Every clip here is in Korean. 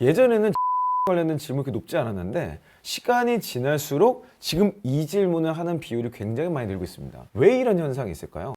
예전에는 관련된 질문이 그렇게 높지 않았는데 시간이 지날수록 지금 이 질문을 하는 비율이 굉장히 많이 늘고 있습니다. 왜 이런 현상이 있을까요?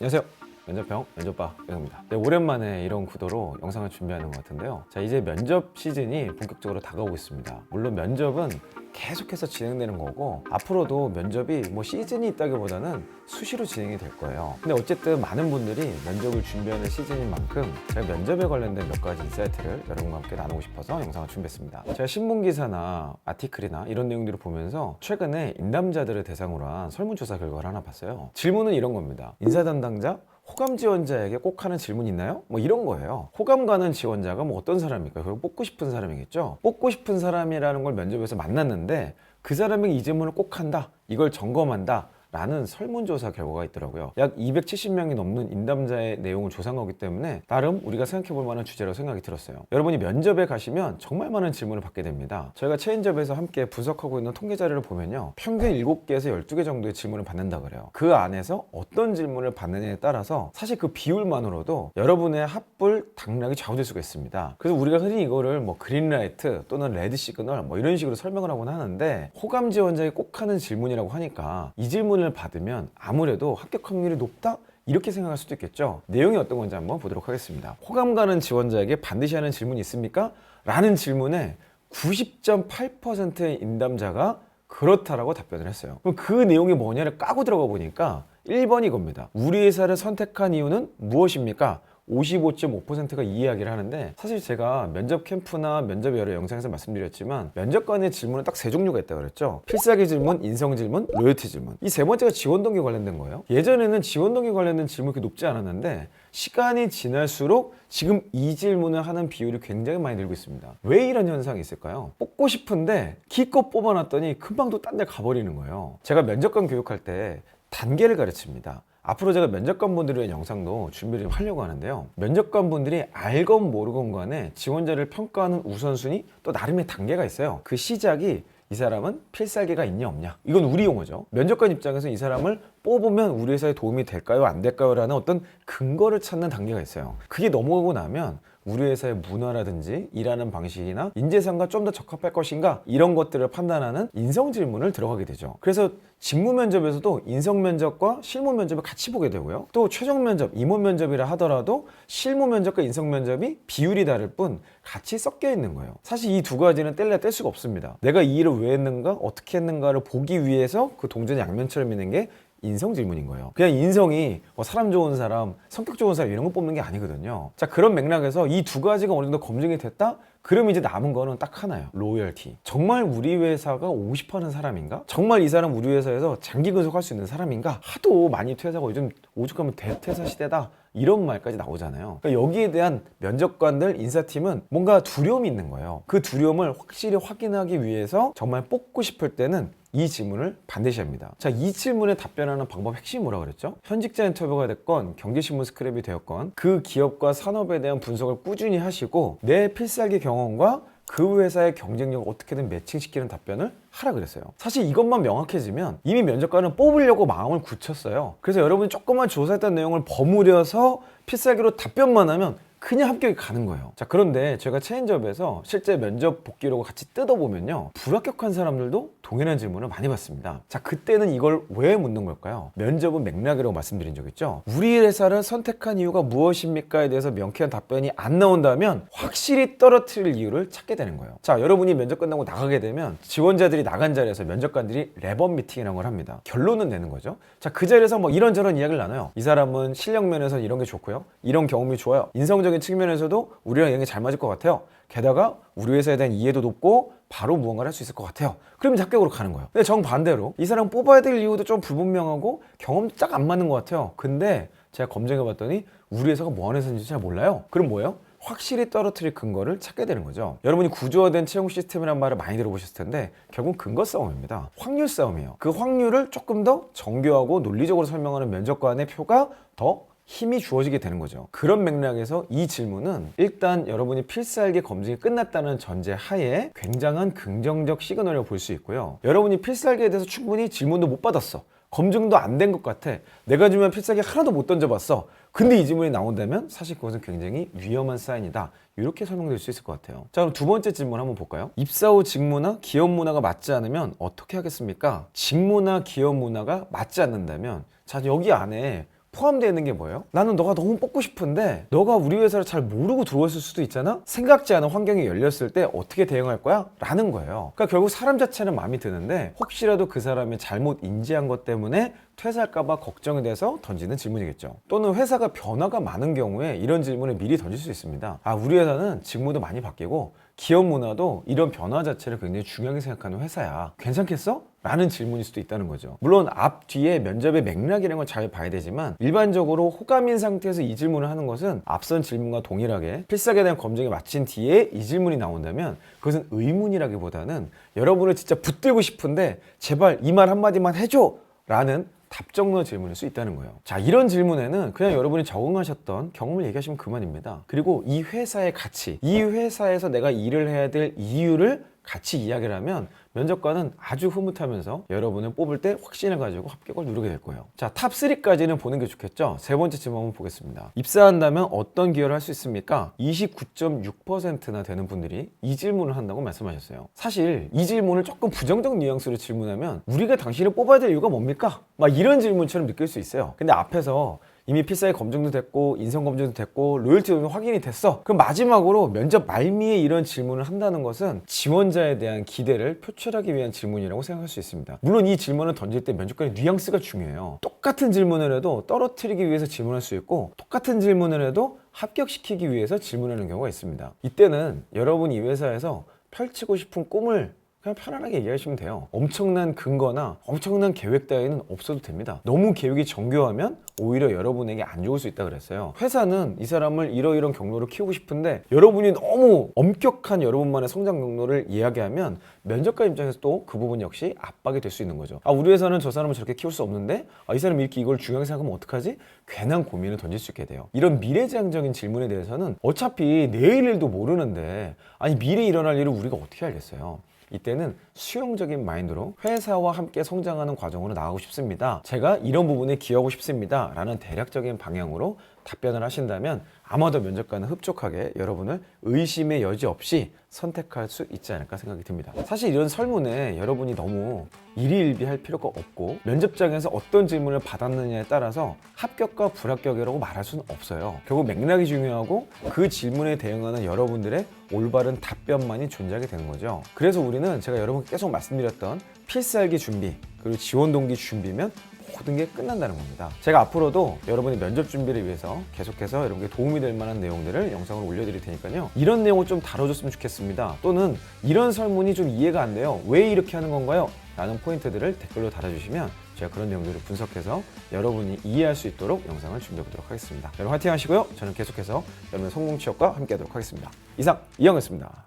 안녕하세요. 면접병 면접바 영입니다. 네, 오랜만에 이런 구도로 영상을 준비하는 것 같은데요. 자 이제 면접 시즌이 본격적으로 다가오고 있습니다. 물론 면접은 계속해서 진행되는 거고 앞으로도 면접이 뭐 시즌이 있다기보다는 수시로 진행이 될 거예요. 근데 어쨌든 많은 분들이 면접을 준비하는 시즌인 만큼 제가 면접에 관련된 몇 가지 인사이트를 여러분과 함께 나누고 싶어서 영상을 준비했습니다. 제가 신문 기사나 아티클이나 이런 내용들을 보면서 최근에 인담자들을 대상으로 한 설문조사 결과를 하나 봤어요. 질문은 이런 겁니다. 인사 담당자 호감 지원자에게 꼭 하는 질문 있나요? 뭐 이런 거예요. 호감 가는 지원자가 뭐 어떤 사람일까요? 결국 뽑고 싶은 사람이겠죠. 뽑고 싶은 사람이라는 걸 면접에서 만났는데 그 사람에게 이 질문을 꼭 한다. 이걸 점검한다. 라는 설문조사 결과가 있더라고요. 약 270명이 넘는 인담자의 내용을 조사한 거기 때문에 나름 우리가 생각해 볼 만한 주제라고 생각이 들었어요. 여러분이 면접에 가시면 정말 많은 질문을 받게 됩니다. 저희가 체인점에서 함께 분석하고 있는 통계 자료를 보면요. 평균 7개에서 12개 정도의 질문을 받는다 그래요. 그 안에서 어떤 질문을 받느냐에 따라서 사실 그 비율만으로도 여러분의 합불 당락이 좌우될 수가 있습니다. 그래서 우리가 흔히 이거를 뭐 그린라이트 또는 레드 시그널 뭐 이런 식으로 설명을 하곤 하는데 호감 지원자에 꼭 하는 질문이라고 하니까 이 질문을 받으면 아무래도 합격 확률이 높다? 이렇게 생각할 수도 있겠죠. 내용이 어떤 건지 한번 보도록 하겠습니다. 호감 가는 지원자에게 반드시 하는 질문이 있습니까? 라는 질문에 90.8%의 인담자가 그렇다라고 답변을 했어요. 그럼 그 내용이 뭐냐를 까고 들어가 보니까 1번 이 겁니다. 우리 회사를 선택한 이유는 무엇입니까? 55.5%가 이 이야기를 하는데 사실 제가 면접 캠프나 면접 여러 영상에서 말씀드렸지만 면접관의 질문은 딱 세 종류가 있다고 그랬죠. 필살기 질문, 인성 질문, 로열티 질문. 이 세 번째가 지원 동기 관련된 거예요. 예전에는 지원 동기 관련된 질문이 그렇게 높지 않았는데 시간이 지날수록 지금 이 질문을 하는 비율이 굉장히 많이 늘고 있습니다. 왜 이런 현상이 있을까요? 뽑고 싶은데 기껏 뽑아놨더니 금방 또 딴 데 가버리는 거예요. 제가 면접관 교육할 때 단계를 가르칩니다. 앞으로 제가 면접관 위한 영상도 준비를 좀 하려고 하는데요. 면접관 분들이 알건 모르건 간에 지원자를 평가하는 우선순위 또 나름의 단계가 있어요. 그 시작이 이 사람은 필살기가 있냐 없냐 이건 우리 용어죠 면접관 입장에서 이 사람을 뽑으면 우리 회사에 도움이 될까요 안 될까요 라는 어떤 근거를 찾는 단계가 있어요 그게 넘어가고 나면 우리 회사의 문화라든지 일하는 방식이나 인재상과 좀 더 적합할 것인가 이런 것들을 판단하는 인성 질문을 들어가게 되죠. 그래서 직무 면접에서도 인성 면접과 실무 면접을 같이 보게 되고요. 또 최종 면접, 임원 면접이라 하더라도 실무 면접과 인성 면접이 비율이 다를 뿐 같이 섞여 있는 거예요. 사실 이 두 가지는 뗄래야 뗄 수가 없습니다. 내가 이 일을 왜 했는가, 어떻게 했는가를 보기 위해서 그 동전 양면처럼 있는 게 인성 질문인 거예요. 그냥 인성이 뭐 사람 좋은 사람, 성격 좋은 사람 이런 거 뽑는 게 아니거든요. 자, 그런 맥락에서 이 두 가지가 어느 정도 검증이 됐다? 그럼 이제 남은 거는 딱 하나예요. 로열티. 정말 우리 회사가 오고 싶어 하는 사람인가? 정말 이 사람 우리 회사에서 장기 근속할 수 있는 사람인가? 하도 많이 퇴사하고 요즘 오죽하면 대퇴사 시대다. 이런 말까지 나오잖아요. 그러니까 여기에 대한 면접관들 인사팀은 뭔가 두려움이 있는 거예요. 그 두려움을 확실히 확인하기 위해서 정말 뽑고 싶을 때는 이 질문을 반드시 합니다. 자, 이 질문에 답변하는 방법 핵심이 뭐라 그랬죠? 현직자 인터뷰가 됐건 경제신문 스크랩이 되었건 그 기업과 산업에 대한 분석을 꾸준히 하시고 내 필살기 경험과 그 회사의 경쟁력을 어떻게든 매칭시키는 답변을 하라 그랬어요. 사실 이것만 명확해지면 이미 면접관은 뽑으려고 마음을 굳혔어요. 그래서 여러분이 조금만 조사했던 내용을 버무려서 필살기로 답변만 하면 그냥 합격이 가는 거예요. 자, 그런데 제가 체인점에서 실제 면접 복귀록을 같이 뜯어보면요. 불합격한 사람들도 동일한 질문을 많이 받습니다. 자, 그때는 이걸 왜 묻는 걸까요? 면접은 맥락이라고 말씀드린 적 있죠? 우리 회사를 선택한 이유가 무엇입니까에 대해서 명쾌한 답변이 안 나온다면 확실히 떨어뜨릴 이유를 찾게 되는 거예요. 자, 여러분이 면접 끝나고 나가게 되면 지원자들이 나간 자리에서 면접관들이 레번 미팅이라는 걸 합니다. 결론은 내는 거죠. 자, 그 자리에서 뭐 이런저런 이야기를 나눠요. 이 사람은 실력 면에서 이런 게 좋고요. 이런 경험이 좋아요. 인성적 인 측면에서도 우리랑 게잘 맞을 것 같아요. 게다가 우리 회사에 대한 이해도 높고 바로 무언가를 할 수 있을 것 같아요. 그러면 합격으로 가는 거예요. 근데 정반대로 이 사람 뽑아야 될 이유도 좀 불분명하고 경험도 딱 안 맞는 것 같아요. 근데 제가 검증해 봤더니 우리 회사가 뭐 하는 회사인지 잘 몰라요. 그럼 뭐예요? 확실히 떨어뜨릴 근거를 찾게 되는 거죠. 여러분이 구조화된 채용 시스템이란 말을 많이 들어보셨을 텐데 결국 근거 싸움입니다. 확률 싸움이에요. 그 확률을 조금 더 정교하고 논리적으로 설명하는 면접관의 표가 더 힘이 주어지게 되는 거죠. 그런 맥락에서 이 질문은 일단 여러분이 필살기 검증이 끝났다는 전제 하에 굉장한 긍정적 시그널이라고 볼수 있고요. 여러분이 필살기에 대해서 충분히 질문도 못 받았어. 검증도 안 된 것 같아. 내가 주면 필살기 하나도 못 던져봤어. 근데 이 질문이 나온다면 사실 그것은 굉장히 위험한 사인이다. 이렇게 설명될 수 있을 것 같아요. 자, 그럼 두 번째 질문 한번 볼까요? 입사 후 직무나 기업 문화가 맞지 않으면 어떻게 하겠습니까? 직무나 기업 문화가 맞지 않는다면 자, 여기 안에 포함되어 있는 게 뭐예요? 나는 너가 너무 뽑고 싶은데 너가 우리 회사를 잘 모르고 들어왔을 수도 있잖아? 생각지 않은 환경이 열렸을 때 어떻게 대응할 거야? 라는 거예요. 그러니까 결국 사람 자체는 마음이 드는데 혹시라도 그 사람이 잘못 인지한 것 때문에 퇴사할까봐 걱정이 돼서 던지는 질문이겠죠. 또는 회사가 변화가 많은 경우에 이런 질문을 미리 던질 수 있습니다. 아, 우리 회사는 직무도 많이 바뀌고 기업 문화도 이런 변화 자체를 굉장히 중요하게 생각하는 회사야. 괜찮겠어? 라는 질문일 수도 있다는 거죠. 물론 앞 뒤에 면접의 맥락이라는 걸잘 봐야 되지만 일반적으로 호감인 상태에서 이 질문을 하는 것은 앞선 질문과 동일하게 필살기에 대한 검증이 마친 뒤에 이 질문이 나온다면 그것은 의문이라기보다는 여러분을 진짜 붙들고 싶은데 제발 이 말 한마디만 해줘! 라는 답정너 질문일 수 있다는 거예요. 자, 이런 질문에는 그냥 여러분이 적응하셨던 경험을 얘기하시면 그만입니다. 그리고 이 회사의 가치, 이 회사에서 내가 일을 해야 될 이유를 같이 이야기를 하면 면접관은 아주 흐뭇하면서 여러분을 뽑을 때 확신을 가지고 합격을 누르게 될 거예요. 자, 탑 3까지는 보는 게 좋겠죠? 세 번째 질문 보겠습니다. 입사한다면 어떤 기여를 할 수 있습니까? 29.6%나 되는 분들이 이 질문을 한다고 말씀하셨어요. 사실 이 질문을 조금 부정적 뉘앙스로 질문하면 우리가 당신을 뽑아야 될 이유가 뭡니까? 막 이런 질문처럼 느낄 수 있어요. 근데 앞에서 이미 필사의 검증도 됐고 인성 검증도 됐고 로열티도 확인이 됐어. 그럼 마지막으로 면접 말미에 이런 질문을 한다는 것은 지원자에 대한 기대를 표출하기 위한 질문이라고 생각할 수 있습니다. 물론 이 질문을 던질 때 면접관의 뉘앙스가 중요해요. 똑같은 질문을 해도 떨어뜨리기 위해서 질문할 수 있고 똑같은 질문을 해도 합격시키기 위해서 질문하는 경우가 있습니다. 이때는 여러분이 이 회사에서 펼치고 싶은 꿈을 그냥 편안하게 얘기하시면 돼요. 엄청난 근거나 엄청난 계획 따위는 없어도 됩니다. 너무 계획이 정교하면 오히려 여러분에게 안 좋을 수 있다 그랬어요. 회사는 이 사람을 이러이런 경로로 키우고 싶은데 여러분이 너무 엄격한 여러분만의 성장 경로를 이야기하면 면접관 입장에서 또 그 부분 역시 압박이 될 수 있는 거죠. 아 우리 회사는 저 사람을 저렇게 키울 수 없는데 아, 이 사람이 이렇게 이걸 중요하게 생각하면 어떡하지? 괜한 고민을 던질 수 있게 돼요. 이런 미래지향적인 질문에 대해서는 어차피 내일 일도 모르는데 아니 미래 일어날 일을 우리가 어떻게 알겠어요? 이때는 수용적인 마인드로 회사와 함께 성장하는 과정으로 나가고 싶습니다. 제가 이런 부분에 기여하고 싶습니다. 라는 대략적인 방향으로 답변을 하신다면 아마도 면접관은 흡족하게 여러분을 의심의 여지 없이 선택할 수 있지 않을까 생각이 듭니다. 사실 이런 설문에 여러분이 너무 일희일비할 필요가 없고 면접장에서 어떤 질문을 받았느냐에 따라서 합격과 불합격이라고 말할 수는 없어요. 결국 맥락이 중요하고 그 질문에 대응하는 여러분들의 올바른 답변만이 존재하게 되는 거죠. 그래서 우리는 제가 여러분께 계속 말씀드렸던 필살기 준비 그리고 지원 동기 준비면 모든 게 끝난다는 겁니다. 제가 앞으로도 여러분의 면접 준비를 위해서 계속해서 여러분께 도움이 될 만한 내용들을 영상으로 올려드릴 테니까요. 이런 내용을 좀 다뤄줬으면 좋겠습니다. 또는 이런 설문이 좀 이해가 안 돼요. 왜 이렇게 하는 건가요? 라는 포인트들을 댓글로 달아주시면 제가 그런 내용들을 분석해서 여러분이 이해할 수 있도록 영상을 준비해 보도록 하겠습니다. 여러분 화이팅 하시고요. 저는 계속해서 여러분의 성공 취업과 함께 하도록 하겠습니다. 이상 이영이었습니다.